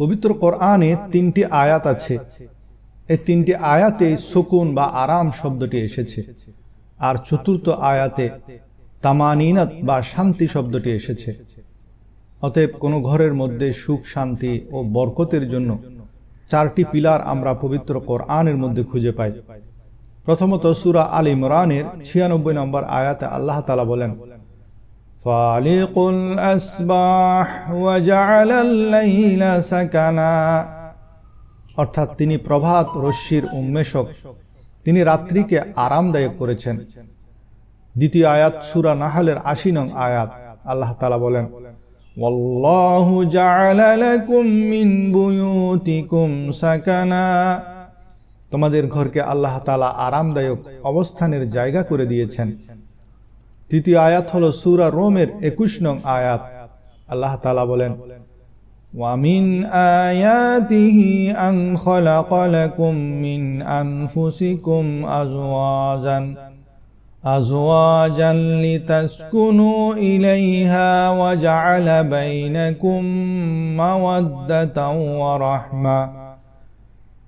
পবিত্র কোরআনে তিনটি আয়াত আছে। এই তিনটি আয়াতে সুকুন বা আরাম শব্দটি এসেছে। আর চতুর্থ আয়াতে তামানিনাত বা শান্তি শব্দটি এসেছে। অতএব কোনো ঘরের মধ্যে সুখ, শান্তি ও বরকতের জন্য চারটি পিলার আমরা পবিত্র কোরআনের মধ্যে খুঁজে পাই। প্রথমত সুরা আল ইমরানের ছিয়ানব্বই নম্বর আয়াতে আল্লাহ তালা বলেন فالق الأسباح وجعل الليل سكنا অর্থাৎ তিনি প্রভাত রশ্মির উন্মেষক তিনি রাত্রিকে আরামদায়ক করেছেন দ্বিতীয় আয়াত সুরা নাহালের আশি নং আয়াত আল্লাহ তালা বলেন والله جعل لكم من بيوتكم سكنا তোমাদের ঘরকে আল্লাহ তালা আরামদায়ক অবস্থানের জায়গা করে দিয়েছেন তৃতীয় আয়াত হল সুরা রোমের একুশ নং আয়াত আল্লাহ তালা বলেন ومن آياته أن خلق لكم من أنفسكم أزواجا أزواجا لتسكنوا إليها وجعل بينكم مودة ورحمة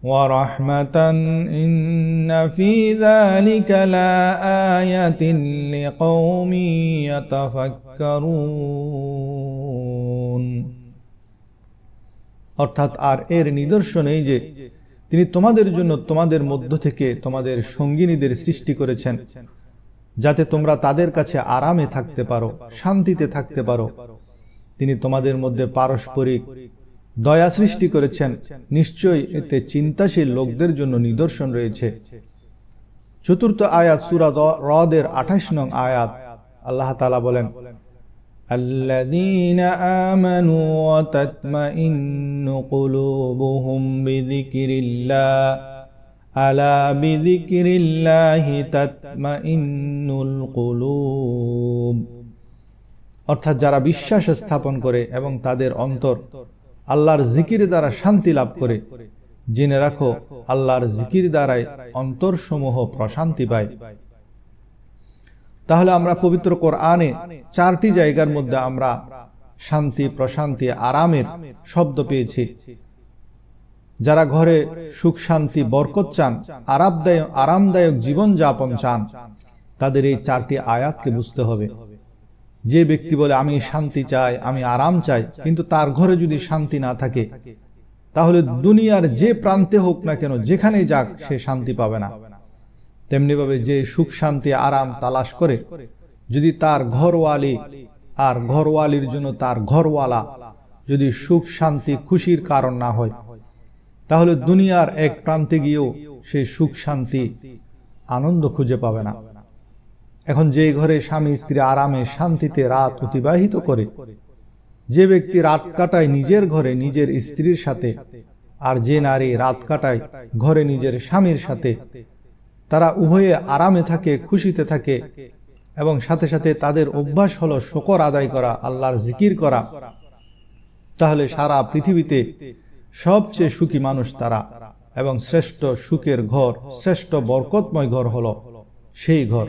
ورحمة إن في ذلك لآية لقوم يتفكرون অর্থাৎ আর এর নিদর্শন এই যে তিনি তোমাদের জন্য তোমাদের মধ্য থেকে তোমাদের সঙ্গিনীদের সৃষ্টি করেছেন যাতে তোমরা তাদের কাছে আরামে থাকতে পারো শান্তিতে থাকতে পারো তিনি তোমাদের মধ্যে পারস্পরিক দয়া সৃষ্টি করেছেন নিশ্চয়ই এতে চিন্তাশীল লোকদের জন্য নিদর্শন রয়েছে চতুর্থ আয়াত সুরা হ্রদের আঠাশ নং আয়াত আল্লাহ তালা বলেন الذين آمنوا وتطمئن قلوبهم بذكر الله ألا بذكر الله تطمئن القلوب অর্থাৎ যারা বিশ্বাস স্থাপন করে এবং তাদের অন্তর আল্লাহর জিকির দ্বারা শান্তি লাভ করে। জেনে রাখো, আল্লাহর জিকির দ্বারাই অন্তরসমূহ প্রশান্তি পায়। তাহলে আমরা পবিত্র কোরআনে চারটি জায়গার মধ্যে আমরা শান্তি, প্রশান্তি, আরামের শব্দ পেয়েছি। যারা ঘরে সুখ, শান্তি, বরকত চান, আরামদায়ক আরামদায়ক জীবন যাপন চান, তাদের এই চারটি আয়াতকে বুঝতে হবে। যে ব্যক্তি বলে, আমি শান্তি চাই, আমি আরাম চাই, কিন্তু তার ঘরে যদি শান্তি না থাকে, তাহলে দুনিয়ার যে প্রান্তে হোক না কেন যেখানে যাক, সে শান্তি পাবে না। তেমনিভাবে যে সুখ, শান্তি, আরাম তালাশ করে, যদি তার ঘরওয়ালি আর ঘরওয়ালির জন্য তার ঘরওয়ালা যদি সুখ, শান্তি, খুশির কারণ না হয়, তাহলে দুনিয়ার এক প্রান্তে গিয়েও সে সুখ, শান্তি, আনন্দ খুঁজে পাবে না। এখন যে ঘরে স্বামী স্ত্রী আরামে শান্তিতে রাত অতিবাহিত করে, যে ব্যক্তি রাত কাটায় নিজের ঘরে নিজের স্ত্রীর সাথে আর যে নারী রাত কাটায় ঘরে নিজের স্বামীর সাথে, তারা উভয়ে আরামে থাকে, খুশিতে থাকে এবং সাথে সাথে তাদের অভ্যাস হলো শকর আদায় করা, আল্লাহর জিকির করা। তাহলে সারা পৃথিবীতে সবচেয়ে সুখী মানুষ তারা এবং শ্রেষ্ঠ সুখের ঘর, শ্রেষ্ঠ বরকতময় ঘর হলো সেই ঘর।